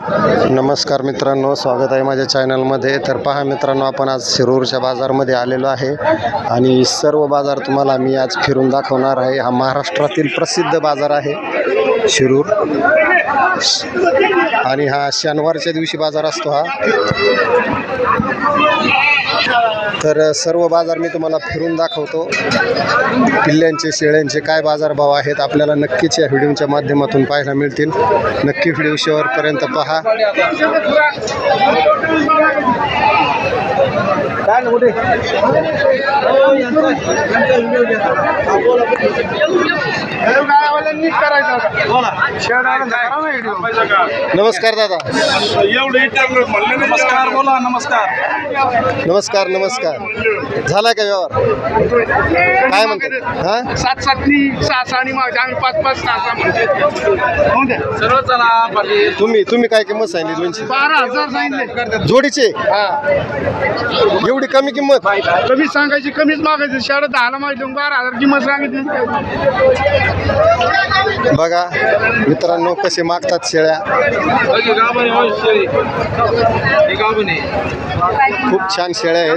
नमस्कार मित्रांनो स्वागत आहे माझ्या चॅनलमध्ये. तर पहा मित्रांनो आपण आज शिरूरच्या बाजारमध्ये आलेलो आहे आणि सर्व बाजार तुम्हाला मी आज फिरून दाखवणार आहे. हा महाराष्ट्रातील प्रसिद्ध बाजार आहे. शिरूर. आणि हा शनिवारच्या दिवशी बाजार असतो हा. तर सर्व बाजार मी तुम्हाला फिरून दाखवतो. पिल्ल्यांचे शेळ्यांचे काय बाजारभाव आहेत आपल्याला नक्कीच या व्हिडिओच्या माध्यमातून पाहायला मिळतील. नक्की व्हिडिओ शेवटपर्यंत पहा. नमस्कार दादा. नमस्कार बोला नमस्कार. नमस्कार नमस्कार. झाला का व्यवहार? काय म्हणतात हा? सात सातनी सहा सहा आणि मागे आम्ही पाच पाच सहा सहा म्हणतो हो. सर्व चला तुम्ही तुम्ही काय किंमत सांगितली दोनशे? बारा हजार सांगितले. जोडीचे? एवढी कमी किंमत? कमी सांगायची कमीच मागायची. शाळा दहाला माहिती बारा हजार किंमत सांगितली. बघा मित्रांनो कसे मागतात शेळ्या. खूप छान शेळ्या आहेत.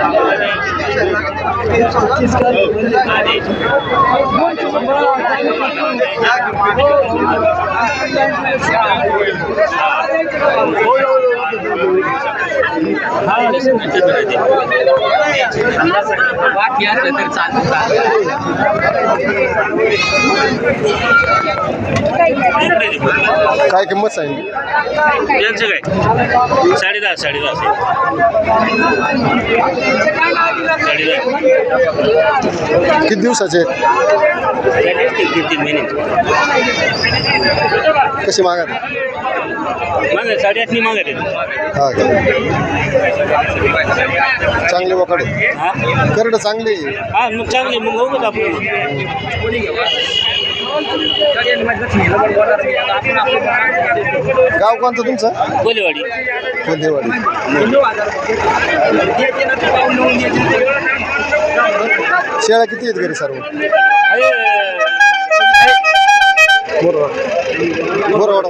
Muito महिने. दोन महिने. काय किंमत सांगितली यांचं काय साडे दहा साडे दहा साडे दहा किती दिवसाचे आहेत? तीन तीन महिने कशी मागत मागे साडेआठनी मागत आहे हा का चांगले वकडे करड चांगली. हा मग चांगले मग बघूच आपण गाव कोणतं तुमचं? बोलेवाडी कोल्हेवाडी शेळ्या किती आहेत घरी सर्व? बोरा वडा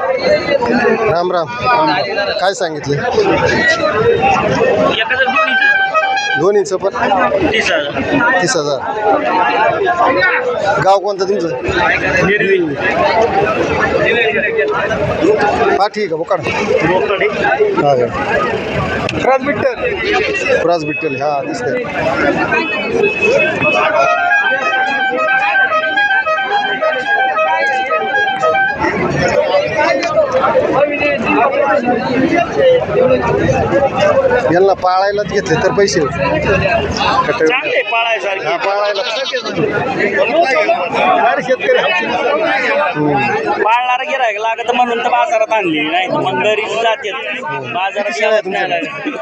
राम राम. काय सांगितले? दोन्हीचं पण. तीस हजार. तीस हजार गाव कोणतं तुमचं? हा ठीक आहे बोकाड? हा का खरंच बिट्टर प्रास बिट्टेल हा दिसते यांना पाळायलाच घेतले तर पैसे. चांगले पाळायसारखे. हा पाळायला. शेतकरी पाळणारा गिरायक लागत म्हणून तर बाजारात आणली. नाही मग घरी जाते बाजारात.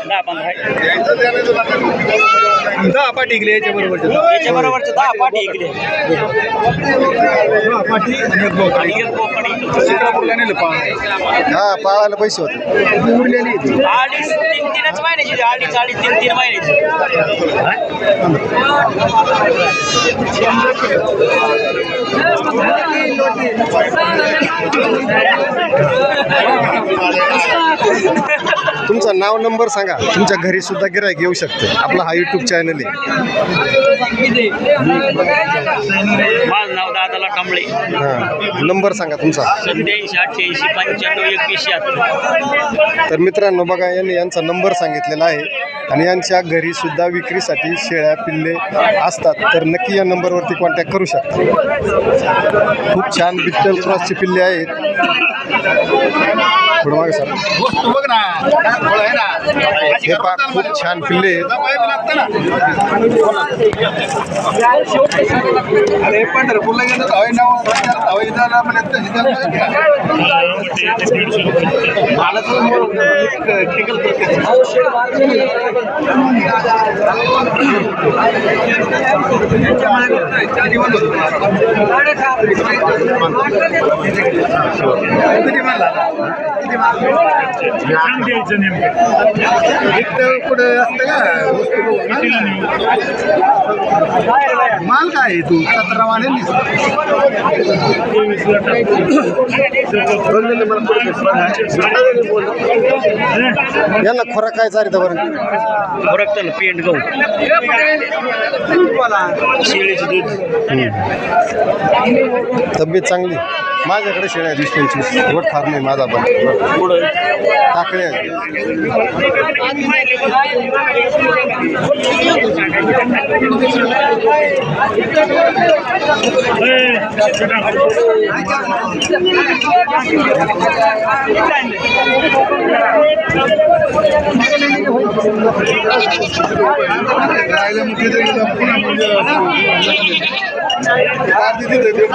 दहा पंधरा. दहा पाठी इकडे याच्या बरोबर याच्या बरोबरचे दहा पाठी इकडे. पाठी आणि एक बोकड. चित्रापूरला नेलं? हा पाळायला पैसे होते. उरलेली आहे ती. अडीच तीन तीनच महिन्याची अडीच अडीच तीन तीन महिन्याची. तुमचं नाव नंबर सांगा. तुमच्या घरी सुद्धा गिरायक येऊ शकते. आपला हा यूट्यूब चॅनल आहे. माझं नाव दादाला कांबळे. हां. नंबर सांगा तुमचा. सत्याऐंशी अठ्ठ्याऐंशी पंच्याण्णव एकवीस तर मित्रांनो बघा यांनी यांचा नंबर सांगितलेला आहे आणि यांच्या घरी सुद्धा विक्रीसाठी शेळ्या पिल्ले असतात. तर नक्की या नंबरवरती कॉन्टॅक्ट करू शकता. खूप छान बिट्टल क्रॉसची पिल्ले आहेत. थोडं मागे सर. तू बघ ना. हे पा खूप छान पिल्ले. आहेत अरे पंढरपूरला गेलं तर हवाई नाव हवाई झाला मला तर टिकल कुठे असतं का माल काय आहे तू? सतरा माल आहे यांना खोराक काय चारित बरं? फरक त्याला पेंट गहू. शेळीचं दूध. तब्येत चांगली? माझ्याकडे शेळ्या वीस पंचवीस. वट फार नाही माझा पण. पुढं टाकळे आहेत. राहिलं मग तिथे गेलं पुन्हा म्हणजे आधी तिथे ते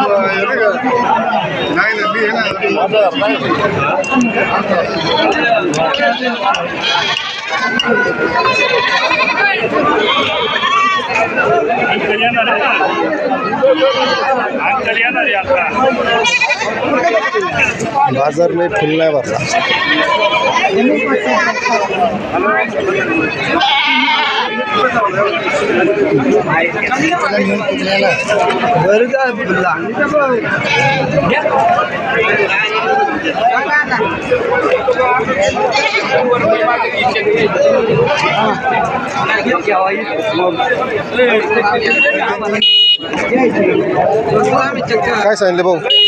ना, मी बाजार नाही बरं का काय सांगितले भाऊ?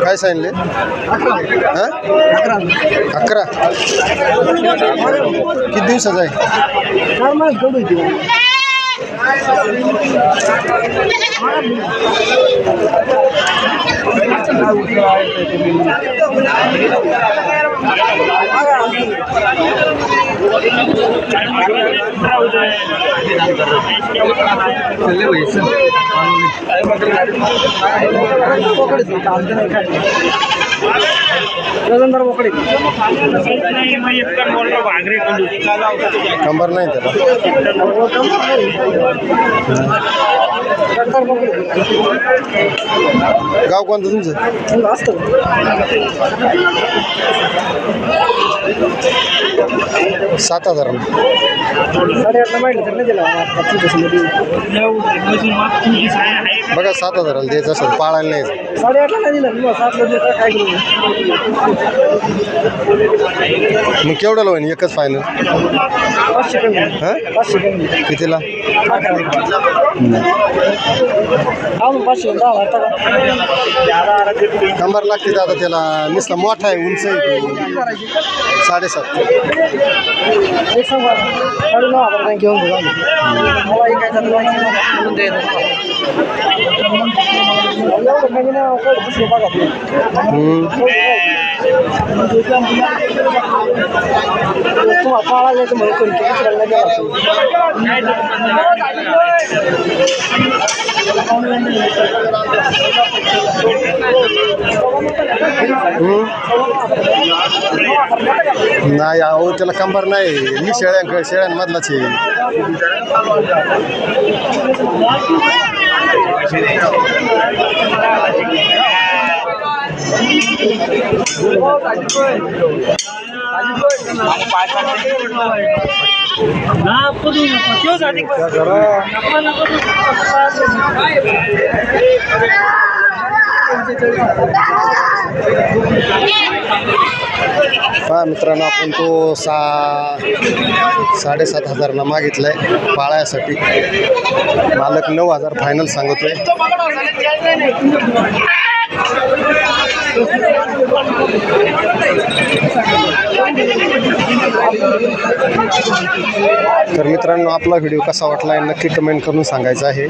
काय सांगले अकरा. किती दिवसाचा आहे? पकड़ कंबर नाही त्याला. गाव कोणतं तुमचं? सात हजार. बघा सात हजाराला द्यायचं असेल पाळायला नाही मग केवढ्याला होईल एकच फायनल हां? कितीला? कंबर लागते दादा त्याला. नुसता मोठा आहे उंच आहे. साडेसात एक सांगा साडे नऊ हजार काही घेऊन घेऊ आम्ही. मला एक काय जातं म्हणून द्यायचं एवढं कमी नाही काय दुसरे बघा ते. हम्म. तुम्हाला पाळा जायचं म्हणून कोणी दुसऱ्याला नाही द्यायला. नाही अहो त्याला कंबर नाही मी शेळ्यां शेळ्यांमधलाच आहे हा मित्रांनो आपण तो सा साडेसात हजारला मागितलाय पाळायसाठी. मालक नऊ हजार फायनल सांगतोय. तर मित्रांनो आपला व्हिडिओ कसा वाटला आहे नक्की कमेंट करून सांगायचा आहे.